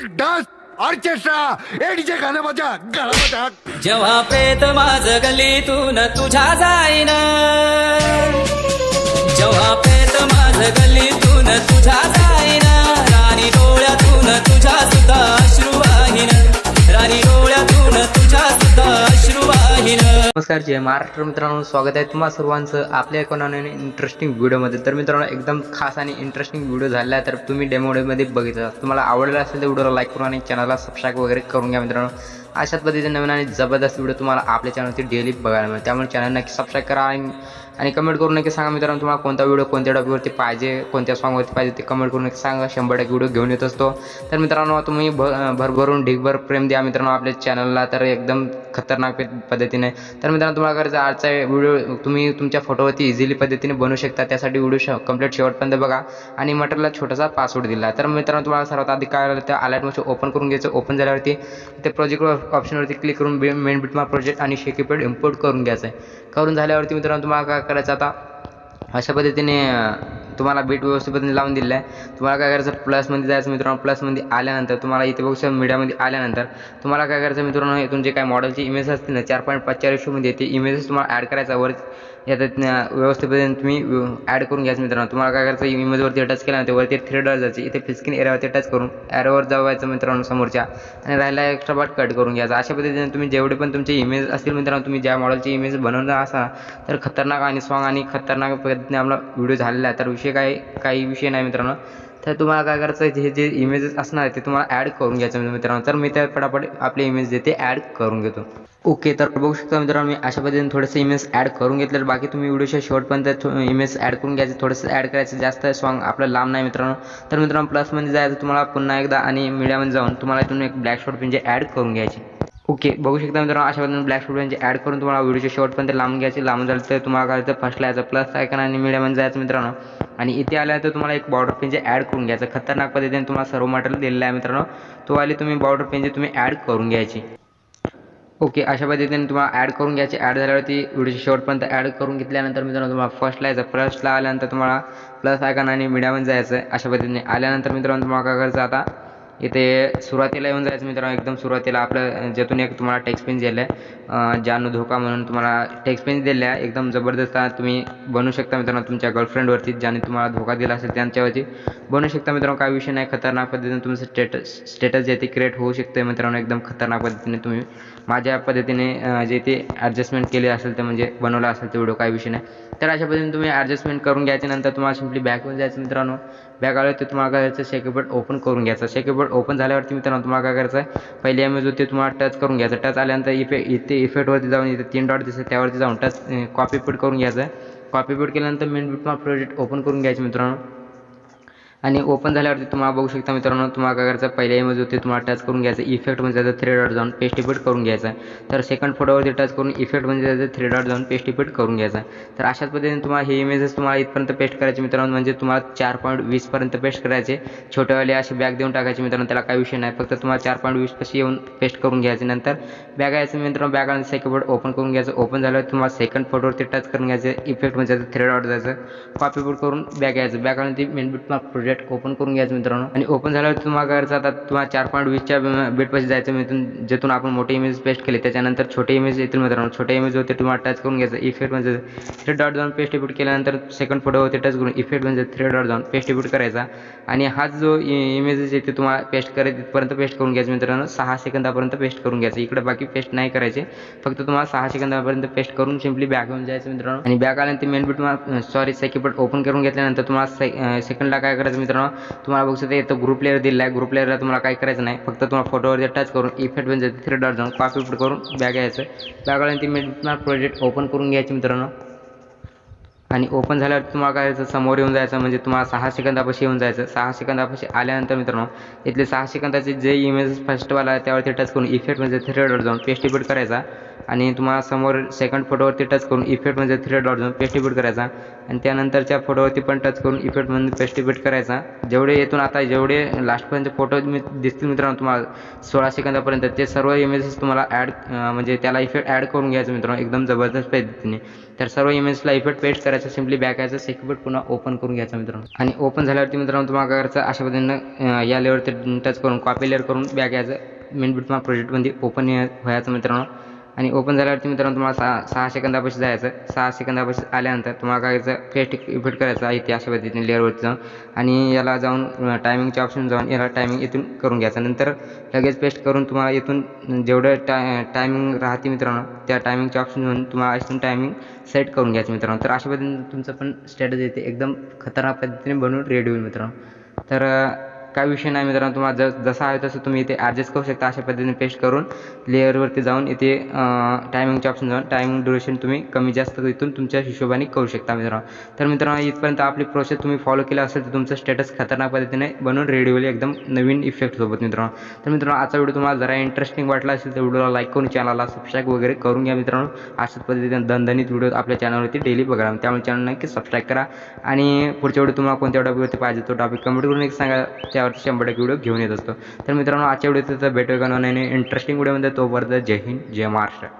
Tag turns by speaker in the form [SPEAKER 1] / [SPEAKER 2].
[SPEAKER 1] Music dance orchestra एडीचे गाणं बजा गाणं बजा
[SPEAKER 2] जेव्हा प्रेत माझ गलीतून तुझ्या जाईन. जेव्हा प्रेत माझ गलीतून तुझ्या जाईन.
[SPEAKER 3] नमस्कार जय महाराष्ट्र मित्रांनो स्वागत आहे तुम्हा सर्वांचं आपल्या एका इंटरेस्टिंग व्हिडिओमध्ये तर मित्रांनो एकदम खास आणि इंटरेस्टिंग व्हिडिओ झालेला आहे तर तुम्ही डेमोडेमध्ये बघितला. तुम्हाला आवडला असेल तर व्हिडिओला लाईक करून आणि चॅनलला सबस्क्राईब वगैरे करून घ्या मित्रांनो. अशाच पद्धतीचे नवीन आणि जबरदस्त व्हिडिओ तुम्हाला आपल्या चॅनलवरती डेली बघायला मिळेल त्यामुळे चॅनल नक्की सबस्क्राईब करा आणि कमेंट करून नक्की सांगा मित्रांनो तुम्हाला कोणता व्हिडिओ कोणत्या टॉपिकवरती पाहिजे कोणत्या सॉंगवरती पाहिजे ते कमेंट करून नक्की सांगा. शंभर टक्के व्हिडिओ घेऊन येत असतो. तर मित्रांनो तुम्ही भ भरभरून ढिगभर प्रेम द्या मित्रांनो आपल्या चॅनलला तर एकदम खतरनाक पद्धतीने. तर मित्रांनो तुम्हाला करायचं आजचा व्हिडिओ तुम्ही तुमच्या फोटोवरती इझिली पद्धतीने बनवू शकता. त्यासाठी व्हिडिओ श कंप्लीट शेवटपर्यंत बघा. आणि मटेरियलला छोटासा पासवर्ड दिला. तर मित्रांनो तुम्हाला सर्वात आधी काय आलं तर अलर्ट ओपन करून घ्यायचं. ओपन झाल्यावरती ते प्रोजेक्टवर ऑप्शनवरती क्लिक करून मेन बिटमा प्रोजेक्ट आणि शेकीपेड इम्पोर्ट करून घ्यायचं आहे करून झाल्यावरती मित्रांनो तुम्हाला काय करायचं आता? अशा पद्धतीने तुम्हाला बीट व्यवस्थित लावून दिलं आहे. तुम्हाला काय करायचं प्लसमध्ये जायचं मित्रांनो प्लसमध्ये आल्यानंतर तुम्हाला इथे बघू शकता मीडियामध्ये आल्यानंतर तुम्हाला काय करायचं मित्रांनो हे तुमचे काय मॉडेलचे इमेज असतील ना चार पॉईंट पाच चार रेशोमध्ये ते इमेजेस तुम्हाला ॲड करायचा वर याच्यात न- तुम्ही ॲड करून घ्यायचं मित्रांनो. तुम्हाला काय करायचं इमेजवरती टच केल्यानंतर वरती थ्री डॉट जायचे इथे फिस्किन एरियावरती टच करून ॲरोवर जावायचं मित्रांनो समोरच्या आणि राहिला एक्स्ट्रा पार्ट कट करून घ्यायचा. अशा पद्धतीने तुम्ही जेवढे पण तुमचे इमेज असतील मित्रांनो तुम्ही ज्या मॉडेलचे इमेज बनवणार असाल तर खतरनाक आणि सॉंग आणि खतरनाक पद्धतीने आपला व्हिडिओ झालेला आहे. तर विषय काही काही विषय नाही मित्रांनो. तर तुम्हाला काय करायचं आहे, जे इमेजेस असणार आहे ते तुम्हाला ॲड करून घ्यायचं मित्रांनो. तर मी त्या पटापट आपले इमेज जे ते ॲड करून घेतो. ओके तर बघू शकता मित्रांनो मी अशा पद्धतीने थोडेसे इमेज ॲड करून घेतले बाकी तुम्ही व्हिडिओच्या शेवटपर्यंत इमेज ॲड करून घ्यायचे. थोडंसं ॲड करायचं. जास्त सॉंग आपलं लांब नाही मित्रांनो. तर मित्रांनो प्लसमध्ये जायचं तुम्हाला पुन्हा एकदा आणि मीडियामध्ये जाऊन तुम्हाला इथून एक ब्लॅक शॉट म्हणजे ॲड करून घ्यायची. ओके बघू शकता मित्रांनो अशा पद्धतीने ब्लॅक शॉट म्हणजे ॲड करून तुम्हाला विडिओ शॉर्ट पण ते लांब घ्यायचे. लांब झालं तर तुम्हाला काय तर फर्स्टला यायचं प्लस आयकन आणि मीडियामध्ये जायचं मित्रांनो. आणि इथे आल्या तर तुम्हाला एक बॉर्डर पेन जे ॲड करून घ्यायचं. खतरनाक पद्धतीने तुम्हाला सर्व मटेरियल दिलेलं आहे मित्रांनो. तो आले तुम्ही बॉर्डर पेन जे तुम्ही ॲड करून घ्यायची. ओके अशा पद्धतीने तुम्हाला ॲड करून घ्यायची. ॲड झाल्यावरती व्हिडिओच्या शॉर्टपर्यंत ॲड करून घेतल्यानंतर मित्रांनो तुम्हाला फर्स्टला यायचं. प्लसला आल्यानंतर तुम्हाला प्लस आयकन आणि मिडियामध्ये जायचं अशा पद्धतीने आल्यानंतर मित्रांनो तुम्हाला काय करायचं आता इथे सुरुवातीला येऊन जायचं मित्रांनो. एकदम सुरुवातीला आपलं ज्यातून एक तुम्हाला टेक्स्ट पेन दिलं आहे जानू धोका म्हणून तुम्हाला टेक्स्ट पेन दिले आहे एकदम जबरदस्त तुम्ही बनवू शकता मित्रांनो तुमच्या गर्लफ्रेंडवरती ज्याने तुम्हाला धोका दिला असेल त्यांच्यावरती. बनवू शकता मित्रांनो काय विषय नाही. खतरनाक पद्धतीने तुमचं स्टेटस स्टेटस जे ते क्रिएट होऊ शकतं मित्रांनो. एकदम खतरनाक पद्धतीने तुम्ही माझ्या पद्धतीने जे ते ॲडजस्टमेंट केले असेल ते म्हणजे बनवलं असेल ते व्हिडिओ काय विषय नाही. तर अशा पद्धतीने तुम्ही ॲडजस्टमेंट करून घ्यायच्या नंतर तुम्हाला सिम्पली बॅकवर जायचं मित्रांनो. बॅक आलं तर तुम्हाला काय करायचं? शेकीबोर्ड ओपन करून घ्यायचं. शेकीबोर्ड ओपन झाल्यावरती मित्रांनो तुम्हाला काय करायचं आहे पहिले इमेज होते तुम्हाला टच करून घ्यायचं. टच आल्यानंतर इफे इथे इफेक्टवरती जाऊन इथे तीन डॉट दिसतं त्यावरती जाऊन टच कॉपी पेट करून घ्यायचं. कॉपी पेट केल्यानंतर मेन बिट प्रोजेक्ट ओपन करून घ्यायचे मित्रांनो. आणि ओपन झाल्यावरती तुम्हाला बघू शकता मित्रांनो तुम्हाला काय करायचं पहिल्या इमेज होते तुम्हाला टच करून घ्यायचं. इफेक्ट म्हणजे जायचं थ्री डॉट जाऊन पेस्ट इफेक्ट करून घ्यायचा. तर सेकंड फोटोवरती टच करून इफेक्ट म्हणजे जायचं थ्री डॉट जाऊन पेस्ट इफेक्ट करून घ्यायचा. तर अशाच पद्धतीने तुम्हाला हे इमेजेस तुम्हाला इथपर्यंत पेस्ट करायचे मित्रांनो म्हणजे तुम्हाला चार पॉईंट वीसपर्यंत पेस्ट करायचे. छोटेवाले असे बॅग देऊन टाकायचे मित्रांनो त्याला काही विषय नाही. फक्त तुम्हाला चार पॉईंट वीस कशी येऊन पेस्ट करून घ्यायचे. नंतर बॅग यायचं मित्रांनो बॅग आणि सेकंड ओपन करून घ्यायचं. ओपन झाल्यावर तुम्हाला सेकंड फोटोवरती टच करून घ्यायचं. इफेक्टमध्ये म्हणजे जायचं थ्री डॉट जायचं. कॉपी करून बॅग यायचं बॅग आणि ती main beat bit bet open करून घ्यायचं मित्रांनो. आणि ओपन झाल्यावर तुम्हाला करायचं आता तुम्हाला चार पॉईंट वीसच्या बेटपाशी जायचं मिथून जिथून आपण मोठे इमेज पेस्ट केले त्याच्यानंतर छोटे इमेज येतील मित्रांनो. छोटे इमेज होते तुम्हाला टच करून घ्यायचं इफेक्ट म्हणजे थ्री डॉट जाऊन पेस्ट इफेक्ट केल्यानंतर सेकंड फोटो होते टच करून इफेक्ट म्हणजे थ्री डॉट जाऊन पेस्ट इफेक्ट करायचा. आणि हा जो इमेजेस येते तुम्हाला पेस्ट करायचं तिथपर्यंत पेस्ट करून घ्यायचं मित्रांनो. सहा सेकंदापर्यंत पेस्ट करून घ्यायचं इकडे बाकी पेस्ट नाही करायचे. फक्त तुम्हाला सहा सेकंदापर्यंत पेस्ट करून सिम्पली बॅक घेऊन जायचं मित्रांनो. आणि बॅक आल्यानंतर मेन बीट तुम्हाला सॉरी सेकंड ओपन करून घेतल्यानंतर तुम्हाला सेकंडला काय करायचं मित्रांनो तुम्हाला बघू शकता इथं ग्रुप लेअर दिला आहे. ग्रुप लेअरला तुम्हाला काय करायचं नाही. फक्त तुम्हाला फोटोवर टच करून इफेक्ट म्हणजे थ्री डॉट जाऊन कॉपी पेट करून बॅग यायचं बॅग आल्यानंतर तुम्हाला प्रोजेक्ट ओपन करून घ्यायची मित्रांनो. आणि ओपन झाल्यावर तुम्हाला काय करायचं समोर येऊन जायचं. म्हणजे तुम्हाला सहा सेकंदापाशी येऊन जायचं. सहा सेकंदापाशी आल्यानंतर मित्रांनो इथले सहा सेकंदाचे जे इमेज फर्स्टवाला आहे त्यावरती टच करून इफेक्ट म्हणजे थ्री डॉट जाऊन पेस्ट इफेक्ट करायचा. आणि तुम्हाला समोर सेकंड फोटोवरती टच करून इफेक्टमध्ये थ्री डॉट जाऊन करायचा. आणि त्यानंतरच्या फोटोवरती पण टच करून इफेक्टमध्ये पेस्टिफिट करायचा. जेवढे येथून आता जेवढे लास्टपर्यंत फोटो मी दिसतील मित्रांनो तुम्हाला सोळा सेकंदापर्यंत ते सर्व इमेजेस तुम्हाला ॲड म्हणजे त्याला इफेक्ट ॲड करून घ्यायचं मित्रांनो एकदम जबरदस्त पद्धतीने. तर सर्व इमेजला इफेक्ट पेस्ट करायचं सिम्पली बॅक यायचं सेकंड पुन्हा ओपन करून घ्यायचं मित्रांनो. आणि ओपन झाल्यावरती मित्रांनो तुम्हाला काय करायचं अशा पद्धतीनं या लेअरवरती टच करून कॉपी लेअर करून बॅक यायचं. मेन बीट तुम्हाला प्रोजेक्टमध्ये ओपन व्हायचं मित्रांनो. आणि ओपन झाल्यावरती मित्रांनो तुम्हाला सहा सहा सेकंदापाशी जायचं. सहा सेकंदापाशी आल्यानंतर तुम्हाला काय करायचं? पेस्ट इफेक्ट करायचं आहे ते अशा पद्धतीने लेअरवरती जाऊन. आणि याला जाऊन टायमिंगच्या ऑप्शन जाऊन याला टायमिंग इथून करून घ्यायचं. नंतर लगेच पेस्ट करून तुम्हाला इथून जेवढं टाय टायमिंग राहते मित्रांनो त्या टायमिंगच्या ऑप्शन घेऊन तुम्हाला इथून टायमिंग सेट करून घ्यायचं मित्रांनो. तर अशा पद्धतीने तुमचं पण स्टेटस येते. एकदम खतरनाक पद्धतीने बनवून रेडी होईल मित्रांनो. तर काय विषय नाही मित्रांनो तुम्हाला ज जसा आहे तसं तुम्ही इथे ॲडजस्ट करू शकता अशा पद्धतीने पेस्ट करून लेअरवरती जाऊन इथे टायमिंगचे ऑप्शन जाऊन टायमिंग ड्युरेशन तुम्ही कमी जास्त इथून तुमच्या हिशोबाने करू शकता मित्रांनो. तर मित्रांनो इथपर्यंत आपली प्रोसेस तुम्ही फॉलो केला असेल तर तुमचं स्टेटस खतरनाक पद्धतीने बनवून रेडी होईल एकदम नवीन इफेक्टसोबत मित्रांनो. तर मित्रांनो आजचा व्हिडिओ तुम्हाला जरा इंटरेस्टिंग वाटला असेल तर व्हिडिओला लाईक करून चॅनलला सबस्क्राईब वगैरे करून घ्या मित्रांनो. अशाच पद्धतीने दणदणीत व्हिडिओ आपल्या चॅनलवरती डेली बघा. त्यामुळे चॅनल नक्की सबस्क्राईब करा. आणि पुढच्या व्हिडिओ तुम्हाला कोणत्या टॉपिकवरती पाहिजे तो टॉपिक कमेंट करून एक सांगा. त्यावरती शंभर टक्के व्हिडिओ घेऊन येत असतो. तर मित्रांनो आजच्या व्हिडिओत तर भेटूया का इंटरेस्टिंग व्हिडिओमध्ये तोपर्यंत जय हिंद जय महाराष्ट्र.